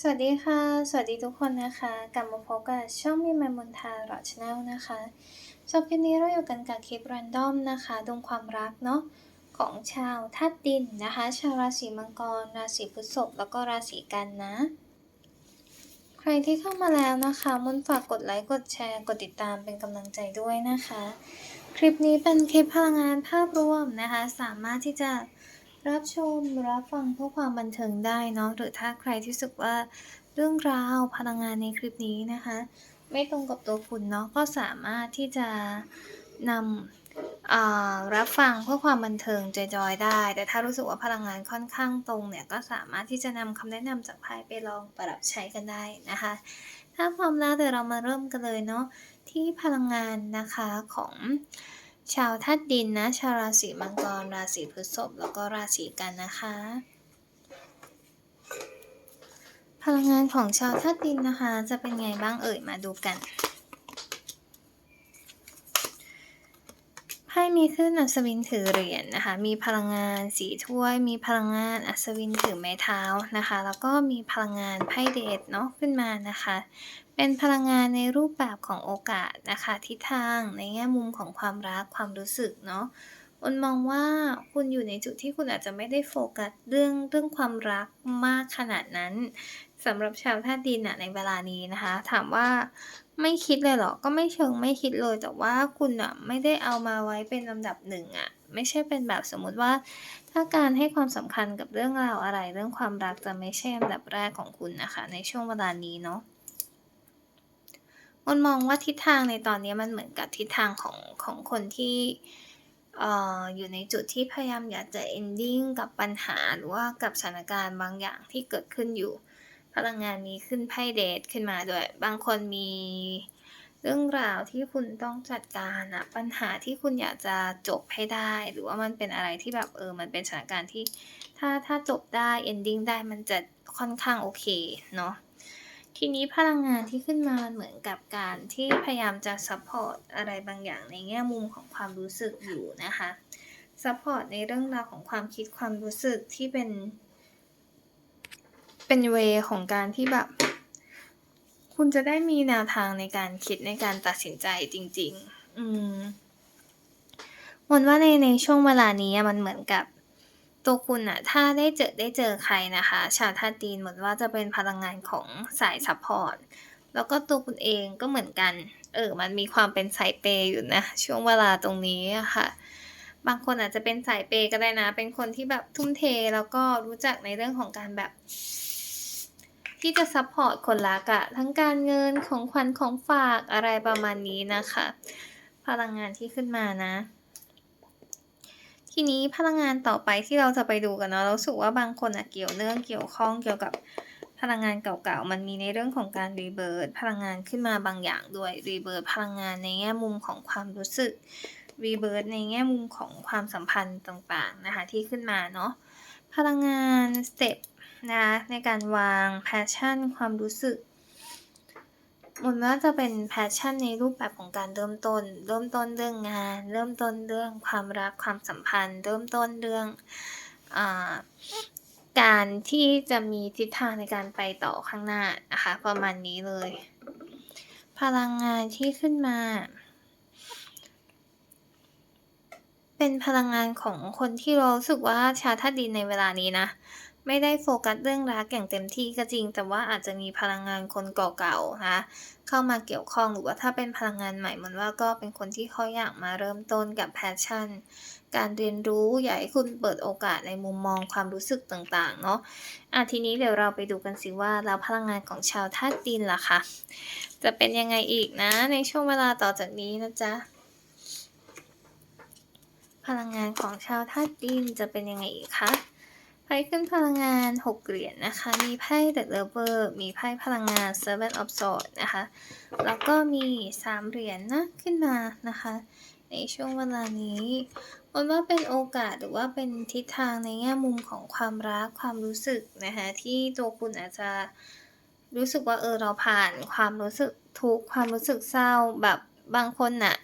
สวัสดีค่ะ สวัสดีทุกคนนะคะ กลับมาพบกับช่องมีมายมนทาหรอชแนลนะคะสำหรับคลิปนี้เราอยู่กันกับคลิปรันดอมนะคะดวงความรักเนาะของชาวธาตุดินนะคะ ชาวราศีมังกร ราศีพฤษภแล้วก็ราศีกันนะ ใครที่เข้ามาแล้วนะคะมนฝากกดไลค์ กดแชร์ กดติดตามเป็นกำลังใจด้วยนะคะ คลิปนี้เป็นคลิปพลังงานภาพรวมนะคะ สามารถที่จะ รับชมรับฟังเพื่อความบันเทิงได้เนาะหรือถ้าใครที่รู้สึกว่าเรื่องราวพลังงานในคลิปนี้นะคะ ไม่ตรงกับตัวคุณเนาะก็สามารถที่จะนำรับฟังเพื่อความบันเทิงจอยๆได้ แต่ถ้ารู้สึกว่าพลังงานค่อนข้างตรงเนี่ยก็สามารถที่จะนำคำแนะนำจากไพ่ไปลองปรับใช้กันได้นะคะ ถ้าพร้อมแล้วเดี๋ยวเรามาเริ่มกันเลยเนาะที่พลังงานนะคะของ ชาวธาตุดินนะ ชาวราศีมังกร ราศีพฤษภ แล้วก็ราศีกันนะคะ พลังงานของชาวธาตุดินนะคะ จะเป็นไงบ้างเอ่ย มาดูกัน ไพ่มีขึ้นอัศวินถือเหรียญนะคะ มีพลังงานสีถ้วย มีพลังงานอัศวินถือไม้เท้านะคะ แล้วก็มีพลังงานไพ่เดทเนาะขึ้นมานะคะ เป็นพลังงานในรูปแบบของโอกาสนะคะ ทิศทางในแง่มุมของความรักความรู้สึกเนาะอนมองว่าคุณอยู่ในจุดที่คุณอาจจะไม่ได้โฟกัสเรื่องเรื่องความรักมากขนาดนั้น สำหรับชาวธาตุดินอะในเวลานี้นะคะ ถามว่าไม่คิดเลยเหรอ ก็ไม่เชิงไม่คิดเลย แต่ว่าคุณอะไม่ได้เอามาไว้เป็นลำดับหนึ่งอะไม่ใช่เป็นแบบสมมุติว่า ถ้าการให้ความสำคัญกับเรื่องราวอะไร เรื่องความรักจะไม่ใช่อันดับแรกของคุณนะคะ ในช่วงเวลานี้เนาะมันมองว่าทิศทางในตอนนี้มันเหมือนกับทิศทางของของคนที่เอ่ออยู่ในจุดที่พยายามอยากจะ ending กับปัญหาหรือว่ากับสถานการณ์บางอย่างที่เกิดขึ้นอยู่ พลังงานมีขึ้นไพ่เดทขึ้นมาด้วย บางคนมีเรื่องราวที่คุณต้องจัดการอะปัญหาที่คุณอยากจะจบให้ได้ หรือว่ามันเป็นอะไรที่แบบเออ มันเป็นสถานการณ์ที่ถ้าถ้าจบได้ ending ได้มันจะค่อนข้างโอเคเนาะทีนี้พลังงานที่ขึ้นมามันเหมือนกับการที่พยายามจะซัพพอร์ตอะไรบางอย่างในแง่มุมของความรู้สึกอยู่นะคะซัพพอร์ตในเรื่องราวของความคิดความรู้สึกที่เป็น เป็นเวของการที่แบบ คุณจะได้มีแนวทางในการคิดในการตัดสินใจจริง ๆ อืมมนว่าในในช่วงเวลานี้มันเหมือนกับ ตัวคุณอะถ้าได้เจอได้เจอใครนะคะ ชาวธาตุดินเหมือนว่าจะเป็นพลังงานของสายซัพพอร์ตแล้วก็ตัวคุณเองก็เหมือนกัน เออ มันมีความเป็นสายเปย์อยู่นะ ช่วงเวลาตรงนี้อะค่ะ บางคนอาจจะเป็นสายเปย์ก็ได้นะ เป็นคนที่แบบทุ่มเทแล้วก็รู้จักในเรื่องของการแบบ ที่จะซัพพอร์ตคนรักอะทั้งการเงินของขวัญของฝากอะไรประมาณนี้นะคะ พลังงานที่ขึ้นมานะ ทีนี้พลังงานต่อไปที่เราจะไปดูกันเนาะเราสึกว่าบางคนอะเกี่ยวเนื่องเกี่ยวข้องเกี่ยวกับพลังงานเก่าๆ มันมีในเรื่องของการรีเบิร์พลังงานขึ้นมาบางอย่างด้วยรีเบิร์พลังงานในแง่มุมของความรู้สึกรีเบิร์ในแง่มุมของความสัมพันธ์ต่างๆนะคะที่ขึ้นมาเนาะพลังงานสเต็ป นะในการวางแพชชั่นความรู้สึกมันว่าจะเป็นแพชชั่นในรูปแบบของการเริ่มต้น เริ่มต้นเรื่องงาน เริ่มต้นเรื่องความรักความสัมพันธ์ เริ่มต้นเรื่องอการที่จะมีทิศทางในการไปต่อข้างหน้านะคะประมาณนี้เลย พลังงานที่ขึ้นมา เป็นพลังงานของคนที่เรารู้สึกว่าชาตุดินในเวลานี้นะ ไม่ได้โฟกัสเรื่องรักอย่างเต็มที่ก็จริง แต่ว่าอาจจะมีพลังงานคนเก่าๆนะเข้ามาเกี่ยวข้องหรือว่าถ้าเป็นพลังงานใหม่มันว่าก็เป็นคนที่เขาอยากมาเริ่มต้นกับแพชชั่น การเรียนรู้อยากให้คุณเปิดโอกาสในมุมมองความรู้สึกต่างๆเนาะอะทีนี้เดี๋ยวเราไปดูกันสิว่าแล้วพลังงานของชาวธาตุดินล่ะคะจะเป็นยังไงอีกนะ ในช่วงเวลาต่อจากนี้นะจ๊ะพลังงานของชาวธาตุดินจะเป็นยังไงอีกคะ ไพ่ขึ้นพลังงาน 6 เหรียญนนะคะ มีไพ่ The Lover มีไพ่พลังงาน Seven of Swords นะคะ แล้วก็มี 3 เหรียญนะขึ้นมานะคะ ในช่วงเวลานี้มันว่าเป็นโอกาสหรือว่าเป็นทิศทางในแง่มุมของความรักความรู้สึกนะคะที่ตัวคุณอาจจะรู้สึกว่าเออเราผ่านความรู้สึกทุกความรู้สึกเศร้าแบบบางคนน่ะ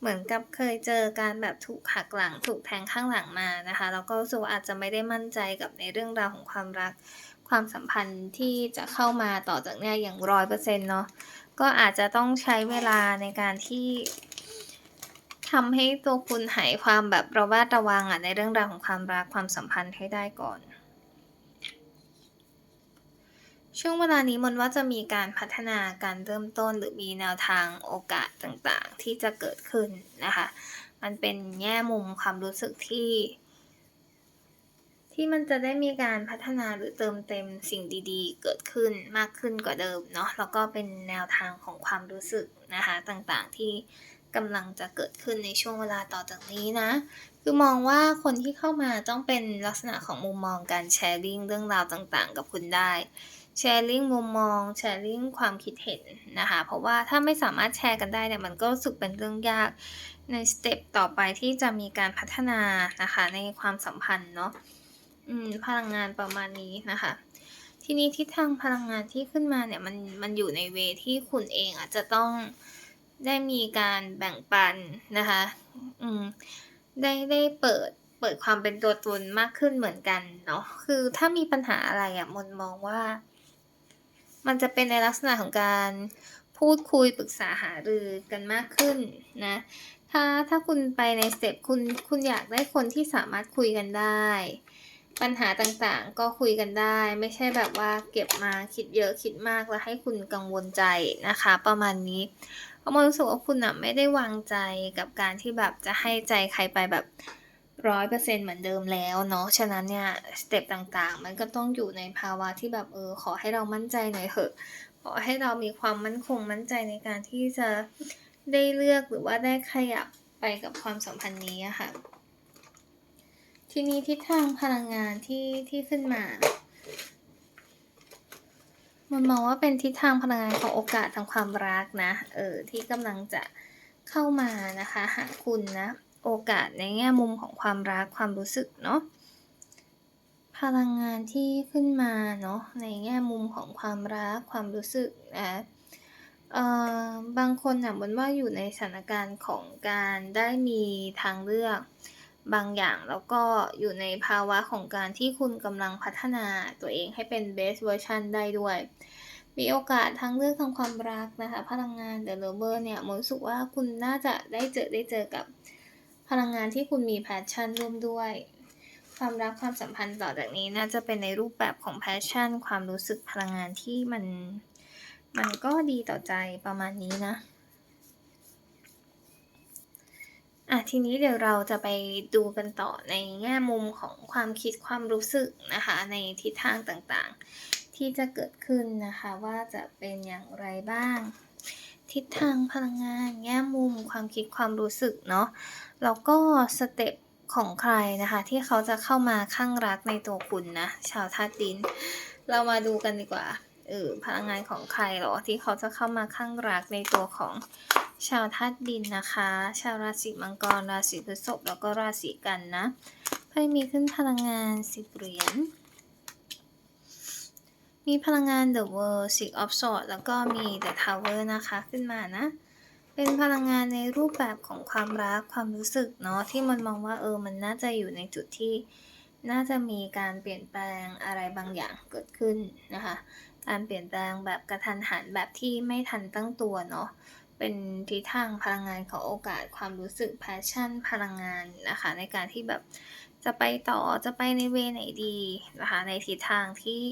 เหมือนกับเคยเจอการแบบถูกหักหลังถูกแทงข้างหลังมานะคะแล้วก็รู้สึกว่าอาจจะไม่ได้มั่นใจกับในเรื่องราวของความรัก ความสัมพันธ์ที่จะเข้ามาต่อจากเนี้ยอย่าง100%เปอร์เซ็นต์เนาะก็อาจจะต้องใช้เวลาในการที่ทำให้ตัวคุณหายความแบบระแวดระวังอะในเรื่องราวของความรักความสัมพันธ์ให้ได้ก่อน ช่วงเวลานี้มนว่าจะมีการพัฒนาการเริ่มต้นหรือมีแนวทางโอกาสต่างๆ ที่จะเกิดขึ้นนะคะ มันเป็นแง่มุมความรู้สึกที่ ที่มันจะได้มีการพัฒนาหรือเติมเต็มสิ่งดีๆ เกิดขึ้นมากขึ้นกว่าเดิมเนาะแล้วก็เป็นแนวทางของความรู้สึกนะคะต่างๆที่กำลังจะเกิดขึ้นในช่วงเวลาต่อจากนี้นะ คือมองว่าคนที่เข้ามาต้องเป็นลักษณะของมุมมองการแชร์ลิงเรื่องราวต่างๆ กับคุณได้ แชร์ลิงมุมมองแชร์ลิงความคิดเห็นนะคะ เพราะว่าถ้าไม่สามารถแชร์กันได้เนี่ยมันก็รู้สึกเป็นเรื่องยากในสเต็ปต่อไปที่จะมีการพัฒนานะคะในความสัมพันธ์เนาะอืมพลังงานประมาณนี้นะคะ ทีนี้ทิศทางพลังงานที่ขึ้นมาเนี่ยมันมันอยู่ในเวที่คุณเองอาจจะต้องได้มีการแบ่งปันนะคะอืมได้ได้เปิดเปิดความเป็นตัวตนมากขึ้นเหมือนกันเนาะ คือถ้ามีปัญหาอะไรอะมนมองว่า มันจะเป็นในลักษณะของการพูดคุยปรึกษาหารือกันมากขึ้นนะ ถ้าถ้าคุณไปในสเต็ปคุณคุณอยากได้คนที่สามารถคุยกันได้ ปัญหาต่างๆก็คุยกันได้ ไม่ใช่แบบว่าเก็บมาคิดเยอะคิดมากแล้วให้คุณกังวลใจนะคะ ประมาณนี้เพราะมนรู้สึกว่าคุณน่ะไม่ได้วางใจกับการที่แบบจะให้ใจใครไปแบบ 100%เปอร์เซ็นเหมือนเดิมแล้วเนาะ ฉะนั้นเนี่ยสเต็ปต่างๆ มันก็ต้องอยู่ในภาวะที่แบบเออขอให้เรามั่นใจหน่อยเถอะ ขอให้เรามีความมั่นคงมั่นใจในการที่จะได้เลือกหรือว่าได้ขยับไปกับความสัมพันธ์นี้ค่ะ ทีนี้ทิศทางพลังงานที่ที่ขึ้นมา มันมองว่าเป็นทิศทางพลังงานของโอกาสทางความรักนะ เออที่กำลังจะเข้ามานะคะ หาคุณนะ โอกาสในแง่มุมของความรักความรู้สึกเนาะพลังงานที่ขึ้นมาเนาะในแง่มุมของความรักความรู้สึกนะเอ่อบางคนน่ะมนว่าอยู่ในสถานการณ์ของการได้มีทางเลือก บางอย่างแล้วก็อยู่ในภาวะของการที่คุณกำลังพัฒนาตัวเองให้เป็น best version ได้ด้วย มีโอกาสทางเลือกทางความรักนะคะ พลังงาน The Lover เนี่ยมนรู้สึกว่าคุณน่าจะได้เจอได้เจอกับ พลังงานที่คุณมี passion ร่วมด้วย ความรักความสัมพันธ์ต่อจากนี้น่าจะเป็นในรูปแบบของ passion ความรู้สึกพลังงานที่มัน มันก็ดีต่อใจประมาณนี้นะอะทีนี้เดี๋ยวเราจะไปดูกันต่อในแง่มุมของความคิดความรู้สึกนะคะ ในทิศทางต่างๆ ที่จะเกิดขึ้นนะคะ ว่าจะเป็นอย่างไรบ้าง ทิศทางพลังงาน แง่มุมความคิดความรู้สึกเนาะ แล้วก็สเต็ปของใครนะคะ ที่เขาจะเข้ามาคลั่งรักในตัวคุณนะชาวธาตุดิน เรามาดูกันดีกว่าเออพลังงานของใครหรอที่เขาจะเข้ามาคลั่งรักในตัวของชาวธาตุดินนะคะ ชาวราศีมังกร ราศีพฤษภแล้วก็ราศีกันนะไพ่มีขึ้นพลังงาน10เหรียญมีพลังงาน The World Six of Swords แล้วก็มี The Tower นะคะขึ้นมานะ เป็นพลังงานในรูปแบบของความรักความรู้สึกเนาะที่มันมองว่าเออมันน่าจะอยู่ในจุดที่น่าจะมีการเปลี่ยนแปลงอะไรบางอย่างเกิดขึ้นนะคะ การเปลี่ยนแปลงแบบกระทันหันแบบที่ไม่ทันตั้งตัวเนาะ เป็นทิศทางพลังงานของโอกาสความรู้สึก passion พลังงานนะคะ ในการที่แบบจะไปต่อจะไปในเวไหนดีนะคะในทิศทางที่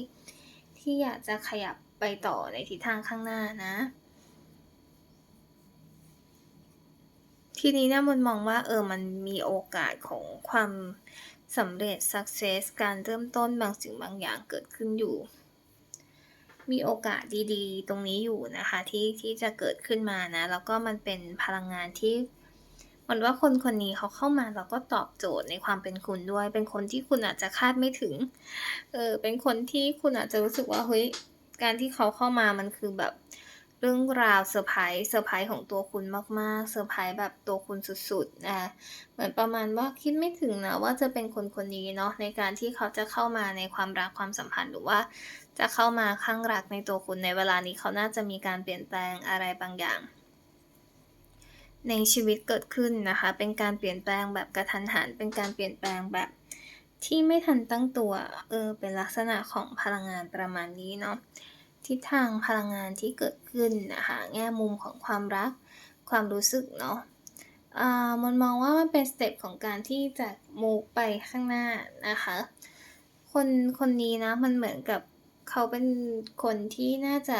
ที่อยากจะขยับไปต่อในทิศทางข้างหน้านะ ทีนี้เนี่ยมนมองว่าเออมันมีโอกาสของความสำเร็จ success การเริ่มต้นบางสิ่งบางอย่างเกิดขึ้นอยู่ มีโอกาสดีๆ ตรงนี้อยู่นะคะที่ที่จะเกิดขึ้นมานะ แล้วก็มันเป็นพลังงานที่มนว่าคนคนนี้เขาเข้ามาแล้วก็ตอบโจทย์ในความเป็นคุณด้วย เป็นคนที่คุณอาจจะคาดไม่ถึง เออเป็นคนที่คุณอาจจะรู้สึกว่าเฮ้ยการที่เขาเข้ามามันคือแบบ เรื่องราวเซอร์ไพรส์เซอร์ไพรส์ของตัวคุณมากๆเซอร์ไพรส์แบบตัวคุณสุดๆนะเหมือนประมาณว่าคิดไม่ถึงนะว่าจะเป็นคนคนนี้เนาะในการที่เขาจะเข้ามาในความรักความสัมพันธ์หรือว่าจะเข้ามาคลั่งรักในตัวคุณในเวลานี้เขาน่าจะมีการเปลี่ยนแปลงอะไรบางอย่าง ในชีวิตเกิดขึ้นนะคะ เป็นการเปลี่ยนแปลงแบบกระทันหัน เป็นการเปลี่ยนแปลงแบบที่ไม่ทันตั้งตัวเออเป็นลักษณะของพลังงานประมาณนี้เนาะ ทิศทางพลังงานที่เกิดขึ้นนะคะแง่มุมของความรักความรู้สึกเนาะอ่ามนมองว่ามันเป็นสเต็ปของการที่จะมูฟไปข้างหน้านะคะ คนคนนี้นะมันเหมือนกับเขาเป็นคนที่น่าจะ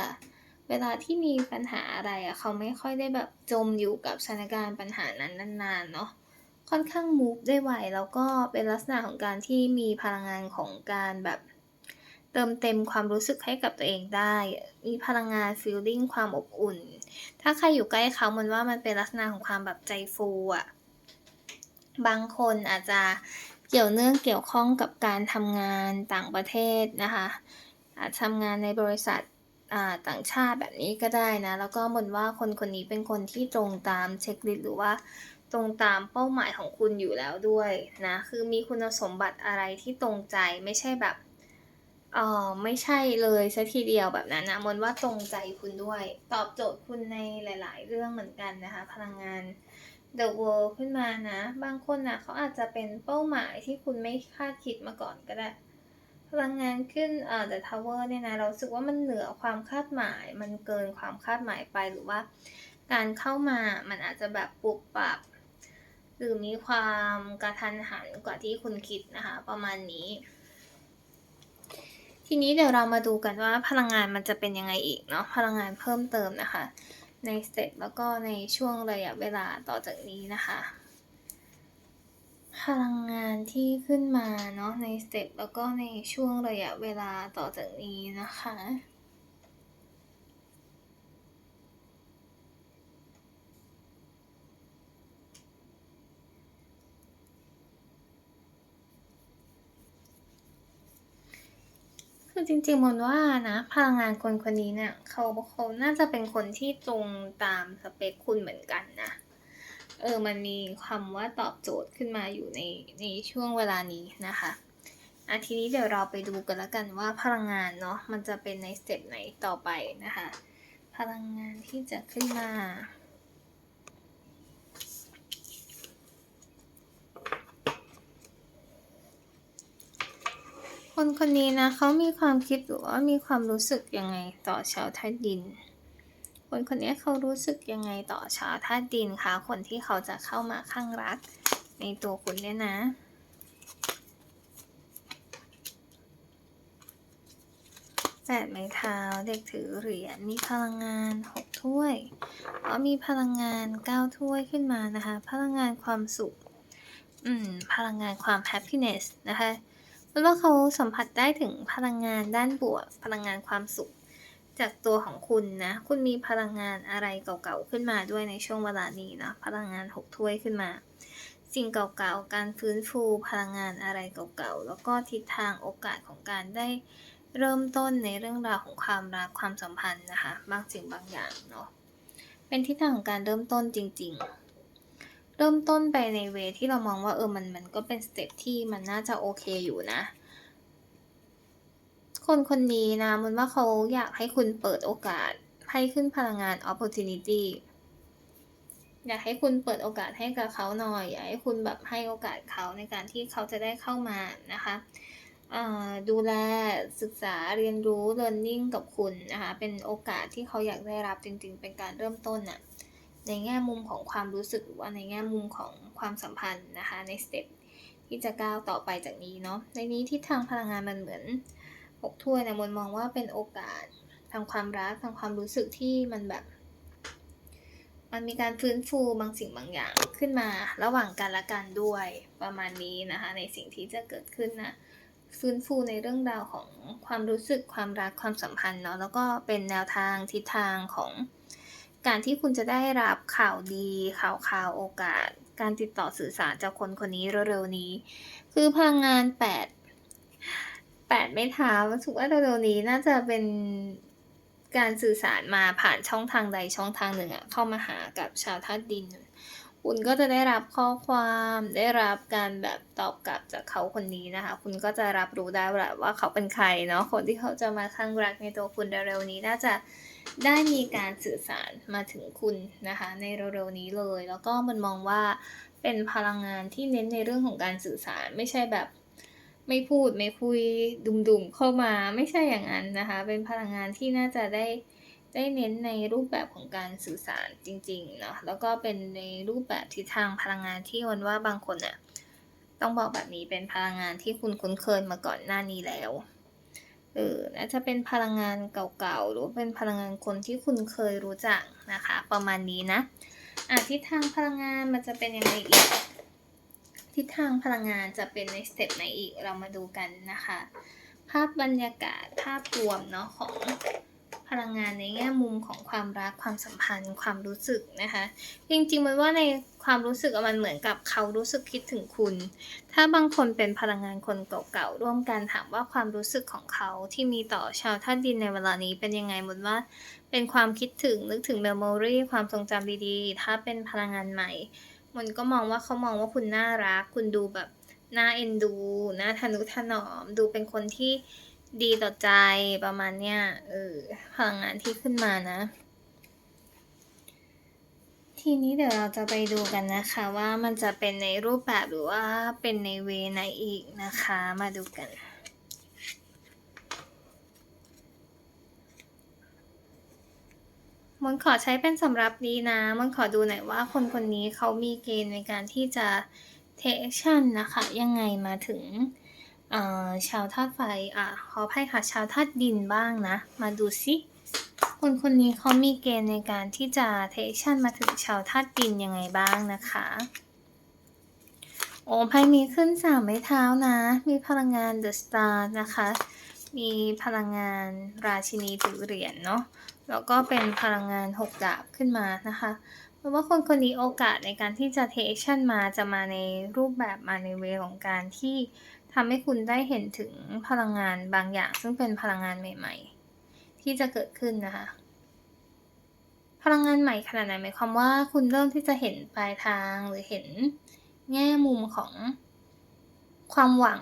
เวลาที่มีปัญหาอะไรอะเขาไม่ค่อยได้แบบจมอยู่กับสถานการณ์ปัญหานั้นนานๆเนาะค่อนข้างมูฟได้ไวแล้วก็เป็นลักษณะของการที่มีพลังงานของการแบบ เติมเต็มความรู้สึกให้กับตัวเองได้ มีพลังงานฟีลลิงความอบอุ่น ถ้าใครอยู่ใกล้เขามนว่ามันเป็นลักษณะของความแบบใจฟูอะบางคนอาจจะเกี่ยวเนื่องเกี่ยวข้องกับการทำงานต่างประเทศนะคะอาจทำงานในบริษัทต่างชาติแบบนี้ก็ได้นะ แล้วก็มนว่าคนคนนี้เป็นคนที่ตรงตามเช็กลิสต์หรือว่าตรงตามเป้าหมายของคุณอยู่แล้วด้วยนะ คือมีคุณสมบัติอะไรที่ตรงใจไม่ใช่แบบ เอ่อไม่ใช่เลยเสียทีเดียวแบบนั้นนะมนว่าตรงใจคุณด้วย ตอบโจทย์คุณในหลาย ๆ เรื่องเหมือนกันนะคะ พลังงาน The World ขึ้นมานะ บางคนน่ะเขาอาจจะเป็นเป้าหมายที่คุณไม่คาดคิดมาก่อนก็ได้ พลังงานขึ้นเอ่อ The Tower เนี่ยนะ เราสึกว่ามันเหนือความคาดหมาย มันเกินความคาดหมายไปหรือว่า การเข้ามามันอาจจะแบบปุบปรับ หรือมีความกระทันหันกว่าที่คุณคิดนะคะ ประมาณนี้ ทีนี้เดี๋ยวเรามาดูกันว่าพลังงานมันจะเป็นยังไงอีกเนาะพลังงานเพิ่มเติมนะคะ ในสเต็ปแล้วก็ในช่วงระยะเวลาต่อจากนี้นะคะ พลังงานที่ขึ้นมาเนาะในสเต็ปแล้วก็ในช่วงระยะเวลาต่อจากนี้นะคะ คือจริงๆมนว่านะพลังงานคนคนนี้เนี่ยเขาเขาน่าจะเป็นคนที่ตรงตามสเปกคุณเหมือนกันนะเออมันมีคำว่าตอบโจทย์ขึ้นมาอยู่ในในช่วงเวลานี้นะคะอาทีนี้เดี๋ยวเราไปดูกันแล้วกันว่าพลังงานเนาะมันจะเป็นในสเต็ปไหนต่อไปนะคะ พลังงานที่จะขึ้นมา คนคนนี้นะเขามีความคิดหรือว่ามีความรู้สึกยังไงต่อชาวธาตุดิน คนคนนี้เขารู้สึกยังไงต่อชาวธาตุดินคะคนที่เขาจะเข้ามาคลั่งรัก ในตัวคุณเนี่ยนะแปดไม้เท้าเด็กถือเหรียญมีพลังงาน6ถ้วยอ๋อมีพลังงาน9ถ้วยขึ้นมานะคะ พลังงานความสุข อืม พลังงานความ happiness นะคะ เพราะว่าเขาสัมผัสได้ถึงพลังงานด้านบวก พลังงานความสุข จากตัวของคุณนะ คุณมีพลังงานอะไรเก่าๆขึ้นมาด้วยในช่วงเวลานี้นะ พลังงาน6ถ้วยขึ้นมา สิ่งเก่าๆ การฟื้นฟูพลังงานอะไรเก่าๆ แล้วก็ทิศทางโอกาสของการได้เริ่มต้นในเรื่องราวของความรักความสัมพันธ์นะคะ บางสิ่งบางอย่างเนาะ เป็นทิศทางของการเริ่มต้นจริง ๆ เริ่มต้นไปในเวที่เรามองว่าเออมันมันก็เป็นสเต็ปที่มันน่าจะโอเคอยู่นะ คนคนนี้นะมันว่าเขาอยากให้คุณเปิดโอกาสไพ่ขึ้นพลังงาน opportunity อยากให้คุณเปิดโอกาสให้กับเขาหน่อย อยากให้คุณแบบให้โอกาสเขาในการที่เขาจะได้เข้ามานะคะดูแลศึกษาเรียนรู้ learning กับคุณนะคะ เป็นโอกาสที่เขาอยากได้รับจริงๆ เป็นการเริ่มต้นน่ะ ในแง่มุมของความรู้สึกหรือว่าในแง่มุมของความสัมพันธ์นะคะในสเต็ปที่จะก้าวต่อไปจากนี้เนาะในนี้ทิศทางพลังงานมันเหมือน6ถ้วยนะมนมองว่าเป็นโอกาสทางความรักทางความรู้สึกที่มันแบบ มันมีการฟื้นฟูบางสิ่งบางอย่างขึ้นมา ระหว่างกันและกันด้วยประมาณนี้นะคะ ในสิ่งที่จะเกิดขึ้นนะฟื้นฟูในเรื่องราวของความรู้สึกความรักความสัมพันธ์เนาะแล้วก็เป็นแนวทางทิศทางของ การที่คุณจะได้รับข่าวดีข่าวข่าวโอกาส การติดต่อสื่อสารจากคนคนนี้เร็วๆนี้ คือพลังงาน8 8ไม้เท้ารู้สึกว่าเร็วๆนี้น่าจะเป็นการสื่อสารมาผ่านช่องทางใดช่องทางหนึ่งอะเข้ามาหากับชาวธาตุดิน คุณก็จะได้รับข้อความได้รับการแบบตอบกลับจากเขาคนนี้นะคะ คุณก็จะรับรู้ได้แหละว่าเขาเป็นใครเนาะคนที่เขาจะมาคลั่งรักในตัวคุณเร็วๆนี้น่าจะ ได้มีการสื่อสารมาถึงคุณนะคะ ในเร็วๆนี้เลย แล้วก็มันมองว่าเป็นพลังงานที่เน้นในเรื่องของการสื่อสารไม่ใช่แบบไม่พูดไม่คุยดุมๆเข้ามาไม่ใช่อย่างนั้นนะคะ เป็นพลังงานที่น่าจะได้ได้เน้นในรูปแบบของการสื่อสารจริงๆเนาะแล้วก็เป็นในรูปแบบทิศทางพลังงานที่วันว่าบางคนอะต้องบอกแบบนี้เป็นพลังงานที่คุณคุ้นเคยมาก่อนหน้านี้แล้ว เออน่าจะเป็นพลังงานเก่าๆ หรือว่าเป็นพลังงานคนที่คุณเคยรู้จักนะคะ ประมาณนี้นะอะทิศทางพลังงานมันจะเป็นยังไงอีก ทิศทางพลังงานจะเป็นในสเต็ปไหนอีกเรามาดูกันนะคะ ภาพบรรยากาศภาพรวมเนาะของ พลังงานในแง่มุมของความรักความสัมพันธ์ ความรู้สึกนะคะ จริงๆมันว่าในความรู้สึกมันเหมือนกับเขารู้สึกคิดถึงคุณ ถ้าบางคนเป็นพลังงานคนเก่าๆร่วมกันถามว่าความรู้สึกของเขาที่มีต่อชาวท่าดินในเวลานี้เป็นยังไงมันว่า เป็นความคิดถึงนึกถึงเมมโมรีความทรงจำดีๆ ถ้าเป็นพลังงานใหม่ มันก็มองว่าเขามองว่าคุณน่ารัก คุณดูแบบน่าเอ็นดูน่าทนุถนอม ดูเป็นคนที่ ดีต่อใจประมาณเนี้ยเออพลังงานที่ขึ้นมานะ ทีนี้เดี๋ยวเราจะไปดูกันนะคะว่ามันจะเป็นในรูปแบบหรือว่าเป็นในเวไหนอีกนะคะ มาดูกันมันขอใช้เป็นสำหรับนี้นะมันขอดูหน่อยว่าคนคนนี้เขามีเกณฑ์ในการที่จะ take action นะคะ ยังไงมาถึง ชาวธาตุไฟอะขออภัยค่ะชาวธาตุดินบ้างนะ มาดูซิคนคนนี้เขามีเกณฑ์ในการที่จะ take action มาถึงชาวธาตุดินยังไงบ้างนะคะ โอ้ไพ่มีขึ้นสามไม้เท้านะ มีพลังงาน The Star นะคะ มีพลังงานราชินีถือเหรียญเนาะ แล้วก็เป็นพลังงานหกดาบขึ้นมานะคะเพราะว่าคนคนนี้โอกาสในการที่จะ take action มาจะมาในรูปแบบมาในเวของการที่ ทำให้คุณได้เห็นถึงพลังงานบางอย่าง ซึ่งเป็นพลังงานใหม่ ๆ ที่จะเกิดขึ้นนะคะ พลังงานใหม่ขนาดไหนหมายความว่าคุณเริ่มที่จะเห็นปลายทางหรือเห็นแง่มุมของความหวัง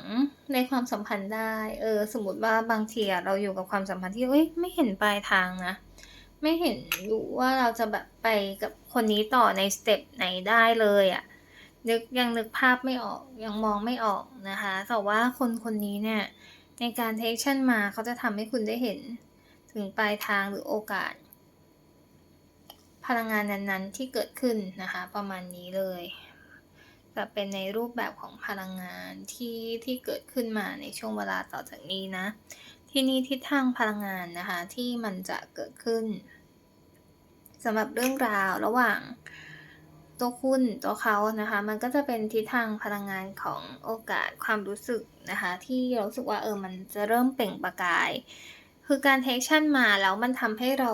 ในความสัมพันธ์ได้ เออ สมมติว่าบางทีเราอยู่กับความสัมพันธ์ที่เอ้ยไม่เห็นปลายทางนะ ไม่เห็นอยู่ว่าเราจะแบบไปกับคนนี้ต่อในสเต็ปไหนได้เลยอะ่ะ นึกยังนึกภาพไม่ออกยังมองไม่ออกนะคะแต่ว่าคนคนนี้เนี่ยในการเทคชั่นมาเขาจะทำให้คุณได้เห็น ถึงปลายทางหรือโอกาส พลังงานนั้นๆที่เกิดขึ้นนะคะ ประมาณนี้เลยจะเป็นในรูปแบบของพลังงานที่ที่เกิดขึ้นมาในช่วงเวลาต่อจากนี้นะ ที่นี่ทิศทางพลังงานนะคะที่มันจะเกิดขึ้นสำหรับเรื่องราวระหว่าง ตัวคุณตัวเขานะคะ มันก็จะเป็นทิศทางพลังงานของโอกาสความรู้สึกนะคะ ที่เราสึกว่าเออมันจะเริ่มเปล่งประกาย คือการเทคชั่นมาแล้วมันทำให้เรา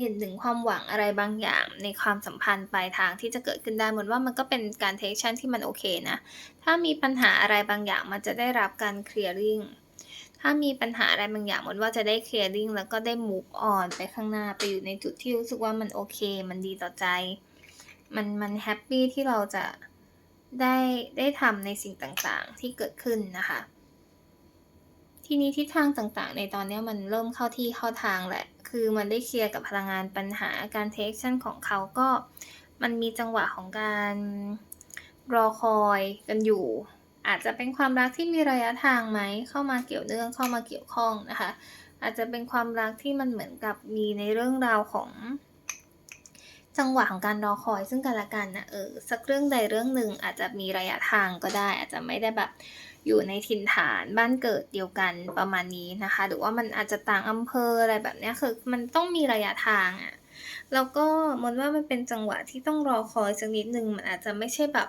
เห็นถึงความหวังอะไรบางอย่างในความสัมพันธ์ปลายทางที่จะเกิดขึ้นได้เหมือนว่ามันก็เป็นการเทคชั่นที่มันโอเคนะ ถ้ามีปัญหาอะไรบางอย่างมันจะได้รับการเคลียร์ริงถ้ามีปัญหาอะไรบางอย่างเหมือนว่าจะได้เคลียร์ริงแล้วก็ได้มูฟออนไปข้างหน้าไปอยู่ในจุดที่รู้สึกว่ามันโอเค มันดีต่อใจ มันมันแฮปปี้ที่เราจะได้ได้ทำในสิ่งต่างๆที่เกิดขึ้นนะคะ ทีนี้ทิศทางต่างๆ ในตอนนี้มันเริ่มเข้าที่เข้าทางแหละ คือมันได้เคลียร์กับพลังงานปัญหาการเทคชั่นของเขาก็มันมีจังหวะของการรอคอยกันอยู่ อาจจะเป็นความรักที่มีระยะทางไหมเข้ามาเกี่ยวเนื่องเข้ามาเกี่ยวข้องนะคะ อาจจะเป็นความรักที่มันเหมือนกับมีในเรื่องราวของ จังหวะของการรอคอยซึ่งกันและกันนะเออสักเรื่องใดเรื่องหนึ่งอาจจะมีระยะทางก็ได้ อาจจะไม่ได้แบบอยู่ในถิ่นฐานบ้านเกิดเดียวกันประมาณนี้นะคะ หรือว่ามันอาจจะต่างอำเภออะไรแบบนี้คือมันต้องมีระยะทางอะ่ะแล้วก็มนว่ามันเป็นจังหวะที่ต้องรอคอยสักนิดนึงมันอาจจะไม่ใช่แบบ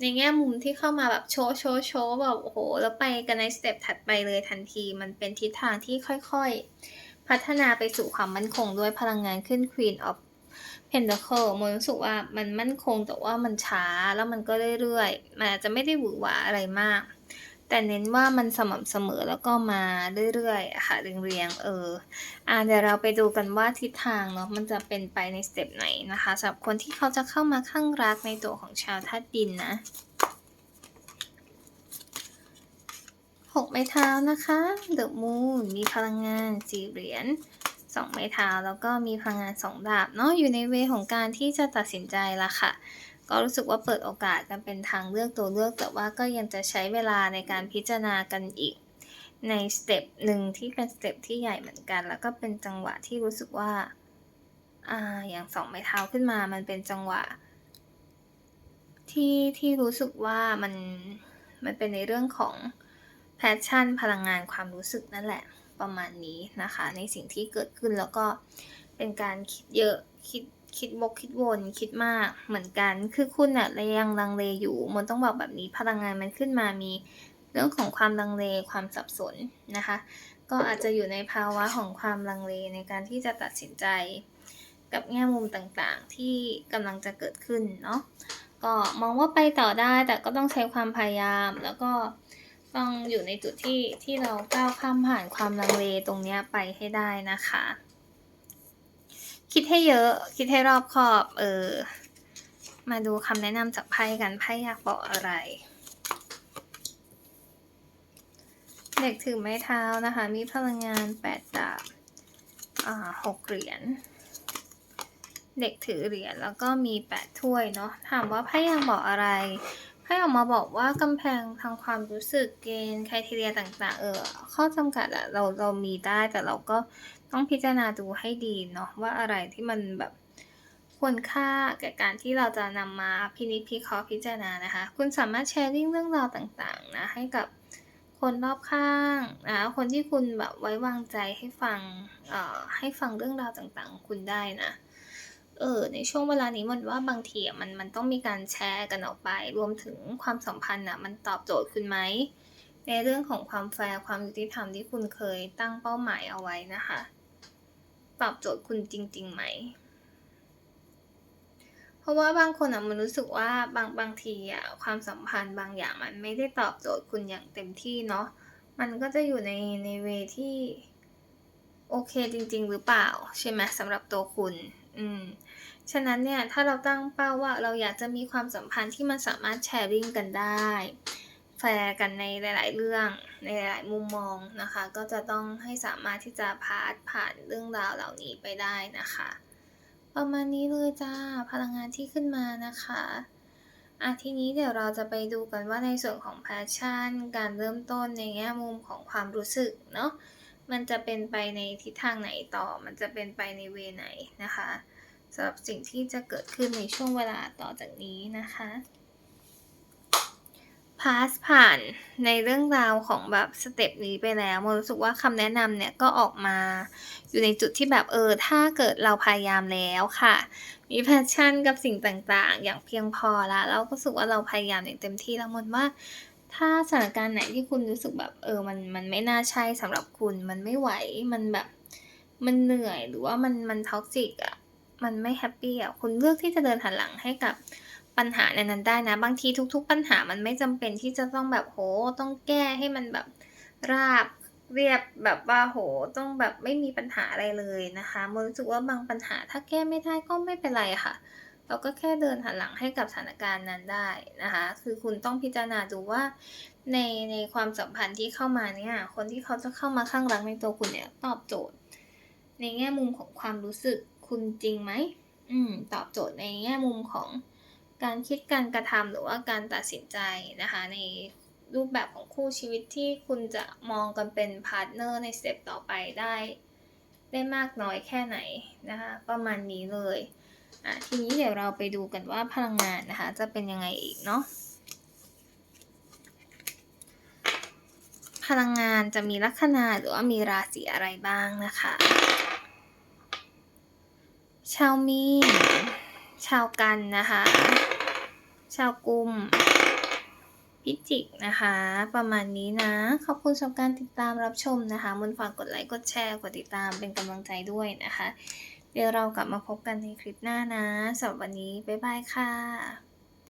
ในแง่มุมที่เข้ามาแบบโชว์โชว์โชว์แบบโอ้โหแล้วไปกันในสเต็ปถัดไปเลยทันที มันเป็นทิศทางที่ค่อยๆ พัฒนาไปสู่ความมั่นคงด้วยพลังงานขึ้น Queen of Pentacle มนรู้สึกว่ามันมั่นคงแต่ว่ามันช้าแล้วมันก็เรื่อยๆ มันอาจจะไม่ได้หวือหวาอะไรมาก แต่เน้นว่ามันสม่ำเสมอแล้วก็มาเรื่อยๆค่ะเรียงๆเอออ่าเดี๋ยวเราไปดูกันว่าทิศทางเนาะมันจะเป็นไปในสเต็ปไหนนะคะสำหรับคนที่เขาจะเข้ามาข้างรักในตัวของชาวธาตุดินนะหกไม้เท้านะคะเดอะมูนมีพลังงานสี่เหรียญ สองไม้เท้า แล้วก็มีพลังงานสองดาบเนาะอยู่ในเวของการที่จะตัดสินใจละค่ะ ก็รู้สึกว่าเปิดโอกาสกันเป็นทางเลือกตัวเลือก แต่ว่าก็ยังจะใช้เวลาในการพิจารณากันอีก ในสเต็ปหนึ่งที่เป็นสเต็ปที่ใหญ่เหมือนกัน แล้วก็เป็นจังหวะที่รู้สึกว่าอ่าอย่างสองไม้เท้าขึ้นมามันเป็นจังหวะ ที่ที่รู้สึกว่ามันมันเป็นในเรื่องของ passion พลังงานความรู้สึกนั่นแหละ ประมาณนี้นะคะ ในสิ่งที่เกิดขึ้นแล้วก็เป็นการคิดเยอะคิดคิดวกคิดวนคิดมากเหมือนกัน คือคุณน่ะยังลังเลอยู่มันต้องบอกแบบนี้พลังงานมันขึ้นมามีเรื่องของความลังเลความสับสนนะคะ ก็อาจจะอยู่ในภาวะของความลังเลในการที่จะตัดสินใจ กับแง่มุมต่างๆ ที่กำลังจะเกิดขึ้นเนาะก็มองว่าไปต่อได้แต่ก็ต้องใช้ความพยายามแล้วก็ ต้องอยู่ในจุดที่ที่เราก้าวข้ามผ่านความลังเลตรงเนี้ยไปให้ได้นะคะ คิดให้เยอะคิดให้รอบคอบ เออ มาดูคำแนะนำจากไพ่กันไพ่อยากบอกอะไร เด็กถือไม้เท้านะคะ มีพลังงาน8ดาบอ่า6เหรียญเด็กถือเหรียญแล้วก็มี8ถ้วยเนาะถามว่าไพ่อยากบอกอะไร ไพ่ออกมาบอกว่ากำแพงทางความรู้สึกเกณฑ์ criteria ต่าง ๆ เออ ข้อจำกัดอะเราเรามีได้แต่เราก็ต้องพิจารณาดูให้ดีเนาะว่าอะไรที่มันแบบควรค่าแก่การที่เราจะนำมาพินิจพิเคราะห์พิจารณานะคะ คุณสามารถแชร์เรื่องราวต่างๆนะให้กับคนรอบข้างนะคนที่คุณแบบไว้วางใจให้ฟังเอ่อให้ฟังเรื่องราวต่างๆของคุณได้นะ เออในช่วงเวลานี้มันว่าบางทีอะมันมันต้องมีการแชร์กันออกไป รวมถึงความสัมพันธ์น่ะมันตอบโจทย์คุณไหม ในเรื่องของความแฟร์ความยุติธรรมที่คุณเคยตั้งเป้าหมายเอาไว้นะคะ ตอบโจทย์คุณจริงๆไหม เพราะว่าบางคนอะมันรู้สึกว่าบางบางทีอะความสัมพันธ์บางอย่างมันไม่ได้ตอบโจทย์คุณอย่างเต็มที่เนาะมันก็จะอยู่ในในเวที่โอเคจริง ๆ หรือเปล่า ใช่ไหมสำหรับตัวคุณ อืม ฉะนั้นเนี่ยถ้าเราตั้งเป้าว่าเราอยากจะมีความสัมพันธ์ที่มันสามารถแชร์ริ่งกันได้แฟร์กันในหลาย ๆ เรื่องในหลาย ๆ มุมมองนะคะ ก็จะต้องให้สามารถที่จะพาสผ่านเรื่องราวเหล่านี้ไปได้นะคะ ประมาณนี้เลยจ้ะพลังงานที่ขึ้นมานะคะอ่าทีนี้เดี๋ยวเราจะไปดูกันว่าในส่วนของ passion การเริ่มต้นในแง่มุมของความรู้สึกเนาะมันจะเป็นไปในทิศทางไหนต่อ มันจะเป็นไปในเวไหนนะคะ สำหรับสิ่งที่จะเกิดขึ้นในช่วงเวลาต่อจากนี้นะคะพาสผ่านในเรื่องราวของแบบสเต็ปนี้ไปแล้วมนรู้สึกว่าคำแนะนำเนี่ยก็ออกมาอยู่ในจุดที่แบบเออ ถ้าเกิดเราพยายามแล้วค่ะ มี passion กับสิ่งต่างๆ อย่างเพียงพอแล้วแล้วก็รู้สึกว่าเราพยายามอย่างเต็มที่แล้วมนว่า ถ้าสถานการณ์ไหนที่คุณรู้สึกแบบเออมันมันไม่น่าใช่สำหรับคุณ มันไม่ไหวมันแบบมันเหนื่อยหรือว่ามันมัน toxic อะ มันไม่แฮปปี้อะคุณเลือกที่จะเดินหันหลังให้กับปัญหาในนั้นได้นะ บางทีทุก ๆ ปัญหามันไม่จำเป็นที่จะต้องแบบโอ้โฮต้องแก้ให้มันแบบราบเรียบแบบว่าโอ้โฮต้องแบบไม่มีปัญหาอะไรเลยนะคะมนรู้สึกว่าบางปัญหาถ้าแก้ไม่ได้ก็ไม่เป็นไรค่ะ เราก็แค่เดินหันหลังให้กับสถานการณ์นั้นได้นะคะ คือคุณต้องพิจารณาดูว่าในในความสัมพันธ์ที่เข้ามาเนี่ย คนที่เขาจะเข้ามาคลั่งรักในตัวคุณเนี่ยตอบโจทย์ ในแง่มุมของความรู้สึก คุณจริงไหมอืมตอบโจทย์ในแง่มุมของการคิดการกระทำหรือว่าการตัดสินใจนะคะ ในรูปแบบของคู่ชีวิตที่คุณจะมองกันเป็นพาร์ตเนอร์ในสเต็ปต่อไปได้ได้มากน้อยแค่ไหนนะคะ ประมาณนี้เลยอ่าทีนี้เดี๋ยวเราไปดูกันว่าพลังงานนะคะ จะเป็นยังไงอีกเนาะพลังงานจะมีลัคนาหรือว่ามีราศีอะไรบ้างนะคะ ชาวมีนชาวกันนะคะ ชาวกุม พิจิกนะคะ ประมาณนี้นะ ขอบคุณสำหรับการติดตามรับชมนะคะมนฝากกดไลค์ กดแชร์ กดติดตามเป็นกำลังใจด้วยนะคะ เดี๋ยวเรากลับมาพบกันในคลิปหน้านะสำหรับวันนี้ บ๊ายบายค่ะ